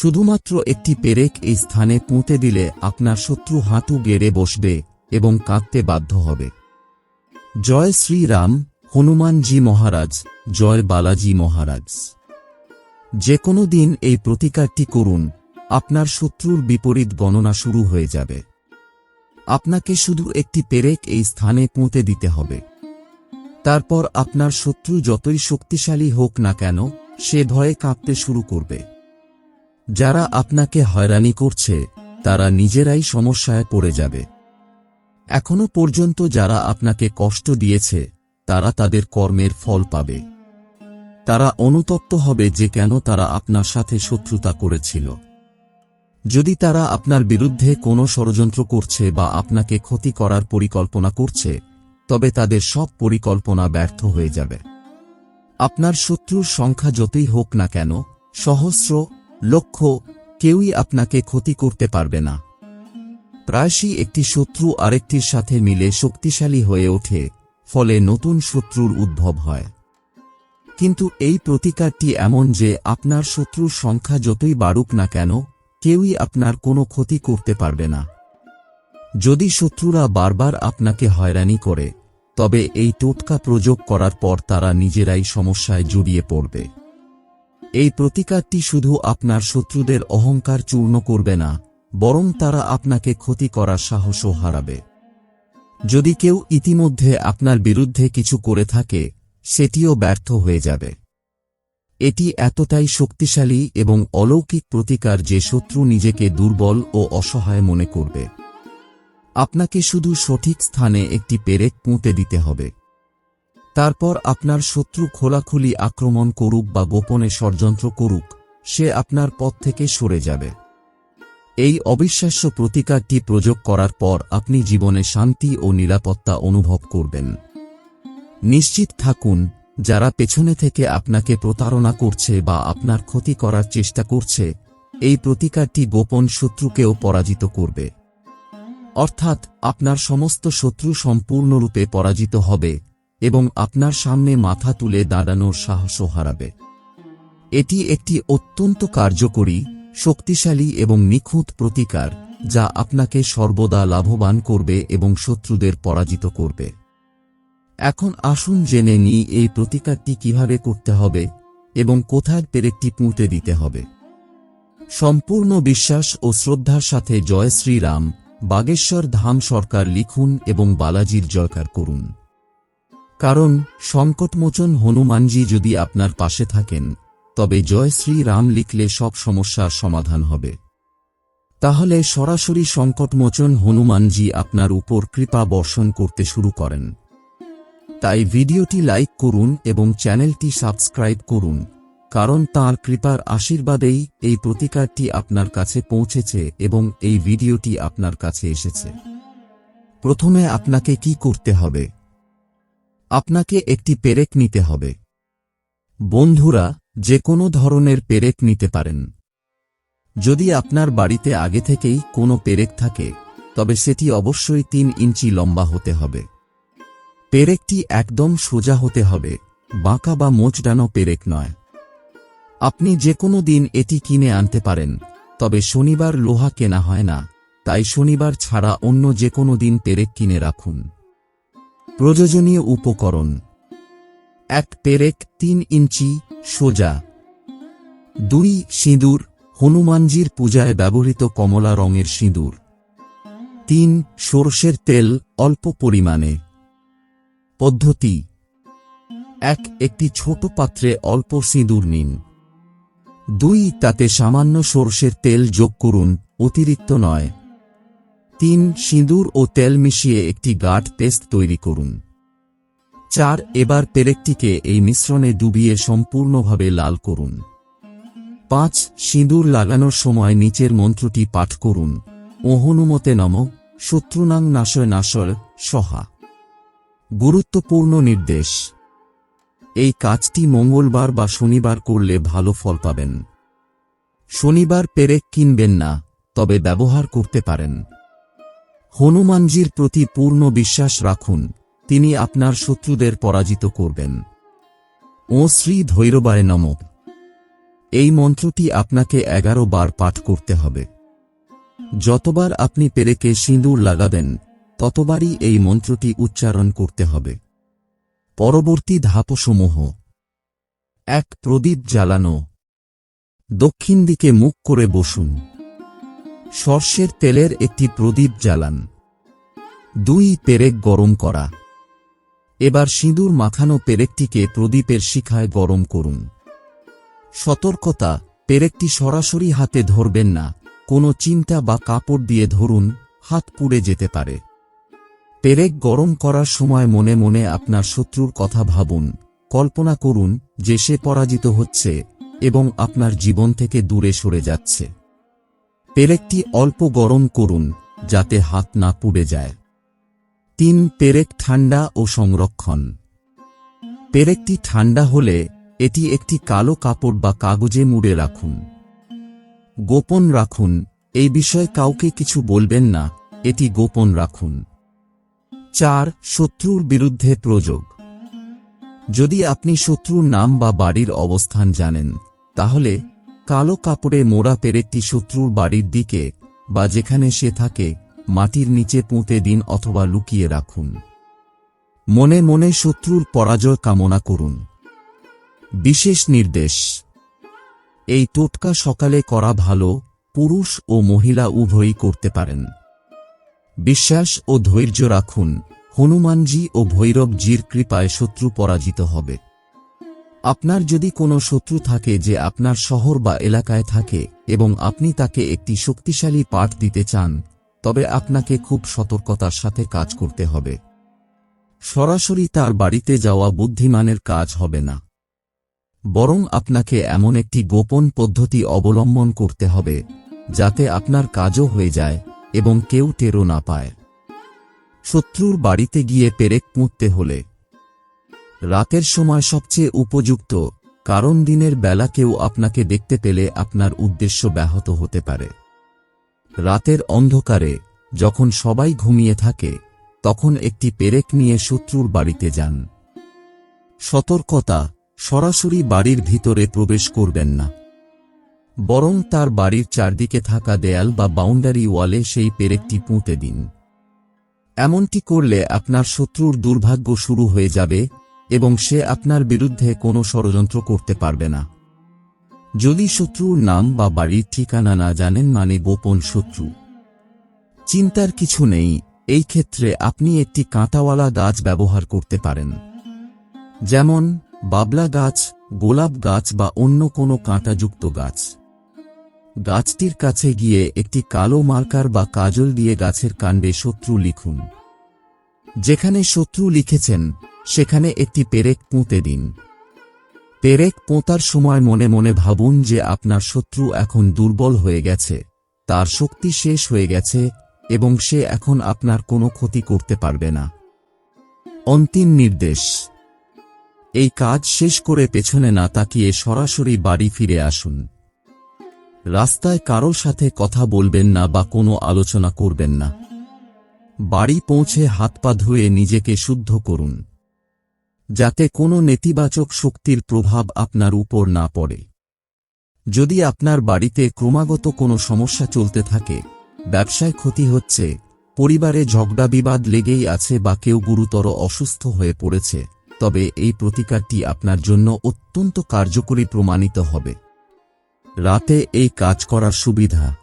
শুধুমাত্র একটি পেরেক এই স্থানে পুঁতে দিলে আপনার শত্রু হাঁটু গেড়ে বসবে এবং কাঁদতে বাধ্য হবে। জয় শ্রীরাম, হনুমানজি মহারাজ, জয় বালাজি মহারাজ। যে কোনো দিন এই প্রতিকারটি করুন, আপনার শত্রুর বিপরীত গণনা শুরু হয়ে যাবে। আপনাকে শুধু একটি পেরেক এই স্থানে পুঁতে দিতে হবে। তারপর আপনার শত্রু যতই শক্তিশালী হোক না কেন, সে ভয়ে কাঁপতে শুরু করবে। যারা আপনাকে হয়রানি করছে, তারা নিজেরাই সমস্যায় পড়ে যাবে। এখনও পর্যন্ত যারা আপনাকে কষ্ট দিয়েছে, তারা তাদের কর্মের ফল পাবে। তারা অনুতপ্ত হবে যে কেন তারা আপনার সাথে শত্রুতা করেছিল। যদি তারা আপনার বিরুদ্ধে কোনো ষড়যন্ত্র করছে বা আপনাকে ক্ষতি করার পরিকল্পনা করছে, তবে তাদের সব পরিকল্পনা ব্যর্থ হয়ে যাবে। আপনার শত্রুর সংখ্যা যতই হোক না কেন, সহস্র লক্ষ কেউই আপনাকে ক্ষতি করতে পারবে না। প্রায়শই একটি শত্রু আরেকটির সাথে মিলে শক্তিশালী হয়ে ওঠে, ফলে নতুন শত্রুর উদ্ভব হয়। কিন্তু এই প্রতিকারটি এমন যে আপনার শত্রুর সংখ্যা যতই বাড়ুক না কেন, কেউই আপনার কোনো ক্ষতি করতে পারবে না। যদি শত্রুরা বারবার আপনাকে হয়রানি করে, তবে এই টোটকা প্রয়োগ করার পর তারা নিজেরাই সমস্যায় জড়িয়ে পড়বে। এই প্রতিকারটি শুধু আপনার শত্রুদের অহংকার চূর্ণ করবে না, বরং তারা আপনাকে ক্ষতি করার সাহসও হারাবে। যদি কেউ ইতিমধ্যে আপনার বিরুদ্ধে কিছু করে থাকে, সেটিও ব্যর্থ হয়ে যাবে। এটি এতটাই শক্তিশালী এবং অলৌকিক প্রতিকার যে শত্রু নিজেকে দুর্বল ও অসহায় মনে করবে। আপনাকে শুধু সঠিক স্থানে একটি পেরেক পুঁতে দিতে হবে। তারপর আপনার শত্রু খোলাখুলি আক্রমণ করুক বা গোপনে ষড়যন্ত্র করুক, সে আপনার পথ থেকে সরে যাবে। এই অবিশ্বাস্য প্রতিকারটি প্রয়োগ করার পর আপনি জীবনে শান্তি ও নিরাপত্তা অনুভব করবেন। নিশ্চিত থাকুন, যারা পেছনে থেকে আপনাকে প্রতারণা করছে বা আপনার ক্ষতি করার চেষ্টা করছে, এই প্রতিকারটি গোপন শত্রুকেও পরাজিত করবে। অর্থাৎ, আপনার সমস্ত শত্রু সম্পূর্ণরূপে পরাজিত হবে এবং আপনার সামনে মাথা তুলে দাঁড়ানোর সাহসও হারাবে। এটি একটি অত্যন্ত কার্যকরী, শক্তিশালী এবং নিখুঁত প্রতিকার যা আপনাকে সর্বদা লাভবান করবে এবং শত্রুদের পরাজিত করবে। এখন আসুন জেনে নিই এই প্রতিকারটি কীভাবে করতে হবে এবং কোথায় পেরেকটি পুঁতে দিতে হবে। সম্পূর্ণ বিশ্বাস ও শ্রদ্ধার সাথে জয় শ্রীরাম, বাগেশ্বর ধাম সরকার লিখুন এবং বালাজির জয়কার করুন। কারণ সংকটমোচন হনুমানজি যদি আপনার পাশে থাকেন, তবে জয় শ্রীরাম লিখলে সব সমস্যার সমাধান হবে। তাহলে সরাসরি সংকটমোচন হনুমানজি আপনার উপর কৃপা বর্ষণ করতে শুরু করেন। তাই ভিডিওটি লাইক করুন এবং চ্যানেলটি সাবস্ক্রাইব করুন, কারণ তাঁর কৃপার আশীর্বাদেই এই প্রতিকারটি আপনার কাছে পৌঁছেছে এবং এই ভিডিওটি আপনার কাছে এসেছে। প্রথমে আপনাকে কি করতে হবে? আপনাকে একটি পেরেক নিতে হবে। বন্ধুরা, যে কোনো ধরনের পেরেক নিতে পারেন। যদি আপনার বাড়িতে আগে থেকেই কোনো পেরেক থাকে, তবে সেটি অবশ্যই তিন ইঞ্চি লম্বা হতে হবে। পেরেকটি একদম সোজা হতে হবে, বাঁকা বা মোচডানো পেরেক নয়। আপনি যে কোনো দিন এটি কিনে আনতে পারেন, তবে শনিবার লোহা কেনা হয় না, তাই শনিবার ছাড়া অন্য যে কোনো দিন পেরেক কিনে রাখুন। প্রয়োজনীয় উপকরণ। এক পেরেক তিন ইঞ্চি, সোজা। দুই সিঁদুর, হনুমানজির পূজায় ব্যবহৃত কমলা রঙের সিঁদুর। তিন সরষের তেল, অল্প পরিমাণে। পদ্ধতি। এক, একটি ছোট পাত্রে অল্প সিঁদুর নিন। দুই, তাতে সামান্য সরষের তেল যোগ করুন, অতিরিক্ত নয়। তিন সিঁদুর ও তেল মিশিয়ে একটি গাঢ় পেস্ট তৈরি করুন। চার, এবার পেরেকটিকে এই মিশ্রণে ডুবিয়ে সম্পূর্ণভাবে লাল করুন। পাঁচ, সিঁদুর লাগানোর সময় নিচের মন্ত্রটি পাঠ করুন। ও হনুমতে নম, শত্রুনাং নাশয় নাশয়, সহা। গুরুত্বপূর্ণ নির্দেশ। এই কাজটি মঙ্গলবার বা শনিবার করলে ভালো ফল পাবেন। শনিবার পেরেক কিনবেন না, তবে ব্যবহার করতে পারেন। হনুমানজির প্রতি পূর্ণ বিশ্বাস রাখুন, তিনি আপনার শত্রুদের পরাজিত করবেন। ও শ্রী ধৈরবায় নম। এই মন্ত্রটি আপনাকে এগারো বার পাঠ করতে হবে। যতবার আপনি পেরেকে সিঁদুর লাগাবেন, ততবারই এই মন্ত্রটি উচ্চারণ করতে হবে। পরবর্তী ধাপসমূহ। এক, প্রদীপ জ্বালানো। দক্ষিণ দিকে মুখ করে বসুন। সর্ষের তেলের একটি প্রদীপ জ্বালান। দুই পেরেক গরম করা। এবার সিঁদুর মাখানো পেরেকটিকে প্রদীপের শিখায় গরম করুন। সতর্কতা, পেরেকটি সরাসরি হাতে ধরবেন না, কোনো চিন্তা বা কাপড় দিয়ে ধরুন, হাত পুড়ে যেতে পারে। পেরেক গরম করার সময় মনে মনে আপনার শত্রুর কথা ভাবুন, কল্পনা করুন যে সে পরাজিত হচ্ছে এবং আপনার জীবন থেকে দূরে সরে যাচ্ছে। পেরেকটি অল্প গরম করুন, যাতে হাত না পুড়ে যায়। তিন, পেরেক ঠান্ডা ও সংরক্ষণ। পেরেকটি ঠান্ডা হলে এটি একটি কালো কাপড় বা কাগজে মুড়ে রাখুন। গোপন রাখুন, এই বিষয়ে কাউকে কিছু বলবেন না, এটি গোপন রাখুন। চার, শত্রুর বিরুদ্ধে প্রযোগ। যদি আপনি শত্রুর নাম বা বাড়ির অবস্থান জানেন, তাহলে কালো কাপড়ে মোড়া পেরেকটি শত্রুর বাড়ির দিকে বা যেখানে সে থাকে, মাটির নিচে পুঁতে দিন অথবা লুকিয়ে রাখুন। মনে মনে শত্রুর পরাজয় কামনা করুন। বিশেষ নির্দেশ, এই টোটকা সকালে করা ভালো, পুরুষ ও মহিলা উভয়ই করতে পারেন। বিশ্বাস ও ধৈর্য রাখুন, হনুমানজি ও ভৈরবজির কৃপায় শত্রু পরাজিত হবে। আপনার যদি কোনো শত্রু থাকে যে আপনার শহর বা এলাকায় থাকে এবং আপনি তাকে একটি শক্তিশালী পাঠ দিতে চান, তবে আপনাকে খুব সতর্কতার সাথে কাজ করতে হবে। সরাসরি তার বাড়িতে যাওয়া বুদ্ধিমানের কাজ হবে না। বরং আপনাকে এমন একটি গোপন পদ্ধতি অবলম্বন করতে হবে, যাতে আপনার কাজও হয়ে যায় এবং কেউ টেরো না পায়। শত্রুর বাড়িতে গিয়ে পেরেক পুঁততে হলে রাতের সময় সবচেয়ে উপযুক্ত, কারণ দিনের বেলা কেউ আপনাকে দেখতে পেলে আপনার উদ্দেশ্য ব্যাহত হতে পারে। রাতের অন্ধকারে, যখন সবাই ঘুমিয়ে থাকে, তখন একটি পেরেক নিয়ে শত্রুর বাড়িতে যান। সতর্কতা, সরাসরি বাড়ির ভিতরে প্রবেশ করবেন না। বরং তার বাড়ির চারদিকে থাকা দেয়াল বা বাউন্ডারি ওয়ালে সেই পেরেকটি পুঁতে দিন। এমনটি করলে আপনার শত্রুর দুর্ভাগ্য শুরু হয়ে যাবে এবং সে আপনার বিরুদ্ধে কোনো ষড়যন্ত্র করতে পারবে না। যদি শত্রুর নাম বা বাড়ির ঠিকানা না জানেন মানে গোপন শত্রু। চিন্তার কিছু নেই, এই ক্ষেত্রে আপনি একটি কাঁটাওয়ালা গাছ ব্যবহার করতে পারেন। যেমন, বাবলা গাছ, গোলাপ গাছ বা অন্য কোনো কাঁটাযুক্ত গাছ। গাছটির কাছে গিয়ে একটি কালো মার্কার বা কাজল দিয়ে গাছের কাণ্ডে শত্রু লিখুন। যেখানে শত্রু লিখেছেন সেখানে একটি পেরেক পুঁতে দিন। পেরেক পোঁতার সময় মনে মনে ভাবুন যে আপনার শত্রু এখন দুর্বল হয়ে গেছে, তার শক্তি শেষ হয়ে গেছে, এবং সে এখন আপনার কোনো ক্ষতি করতে পারবে না। অন্তিম নির্দেশ। এই কাজ শেষ করে পেছনে না তাকিয়ে সরাসরি বাড়ি ফিরে আসুন। রাস্তায় কারোর সাথে কথা বলবেন না বা কোনো আলোচনা করবেন না। বাড়ি পৌঁছে হাত পা ধুয়ে নিজেকে শুদ্ধ করুন। যাতে কোনো নেতিবাচক শক্তির প্রভাব আপনার উপর না পড়ে। যদি আপনার বাড়িতে ক্রমাগত কোনো সমস্যা চলতে থাকে, ব্যবসায় ক্ষতি হচ্ছে, পরিবারে ঝগড়া বিবাদ লেগেই আছে বা কেউ গুরুতর অসুস্থ হয়ে পড়েছে, তবে এই প্রতিকারটি আপনার জন্য অত্যন্ত কার্যকরী প্রমাণিত হবে। রাতে এই কাজ করার সুবিধা।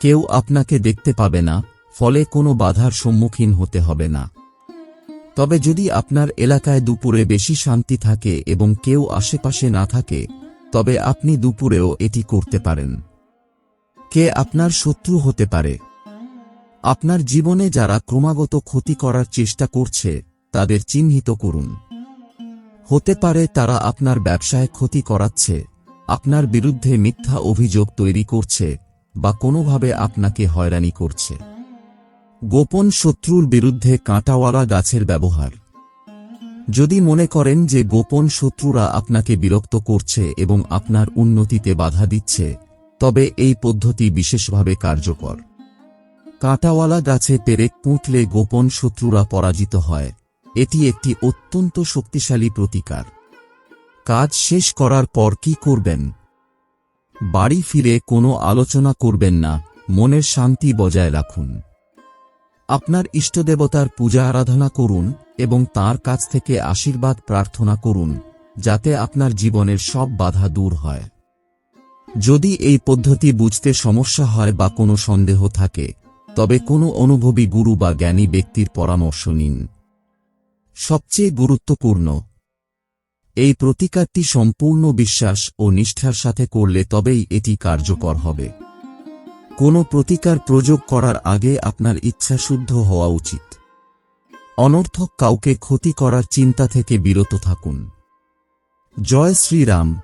কেউ আপনাকে দেখতে পাবে না, ফলে কোনো বাধার সম্মুখীন হতে হবে না। তবে যদি আপনার এলাকায় দুপুরে বেশি শান্তি থাকে এবং কেউ আশেপাশে না থাকে, তবে আপনি দুপুরেও এটি করতে পারেন। কে আপনার শত্রু হতে পারে? আপনার জীবনে যারা ক্রমাগত ক্ষতি করার চেষ্টা করছে, তাদের চিহ্নিত করুন। হতে পারে তারা আপনার ব্যবসায় ক্ষতি করাচ্ছে, আপনার বিরুদ্ধে মিথ্যা অভিযোগ তৈরি করছে, বা কোনোভাবে আপনাকে হয়রানি করছে। গোপন শত্রুর বিরুদ্ধে কাঁটাওয়ালা গাছের ব্যবহার। যদি মনে করেন যে গোপন শত্রুরা আপনাকে বিরক্ত করছে এবং আপনার উন্নতিতে বাধা দিচ্ছে, তবে এই পদ্ধতি বিশেষভাবে কার্যকর। কাঁটাওয়ালা গাছে পেরেক পুঁতলে গোপন শত্রুরা পরাজিত হয়, এটি একটি অত্যন্ত শক্তিশালী প্রতিকার। কাজ শেষ করার পর কি করবেন? বাড়ি ফিরে কোনো আলোচনা করবেন না, মনের শান্তি বজায় রাখুন। আপনার ইষ্টদেবতার পূজা আরাধনা করুন এবং তার কাছ থেকে আশীর্বাদ প্রার্থনা করুন, যাতে আপনার জীবনের সব বাধা দূর হয়। যদি এই পদ্ধতি বুঝতে সমস্যা হয় বা কোনো সন্দেহ থাকে, তবে কোনো অনুভবী গুরু বা জ্ঞানী ব্যক্তির পরামর্শ নিন। সবচেয়ে গুরুত্বপূর্ণ, এই প্রতিকারটি সম্পূর্ণ বিশ্বাস ও নিষ্ঠার সাথে করলে তবেই এটি কার্যকর হবে। কোনো প্রতিকার প্রয়োগ করার আগে আপনার ইচ্ছা শুদ্ধ হওয়া উচিত। অনর্থক কাউকে ক্ষতি করার চিন্তা থেকে বিরত থাকুন। জয় শ্রীরাম।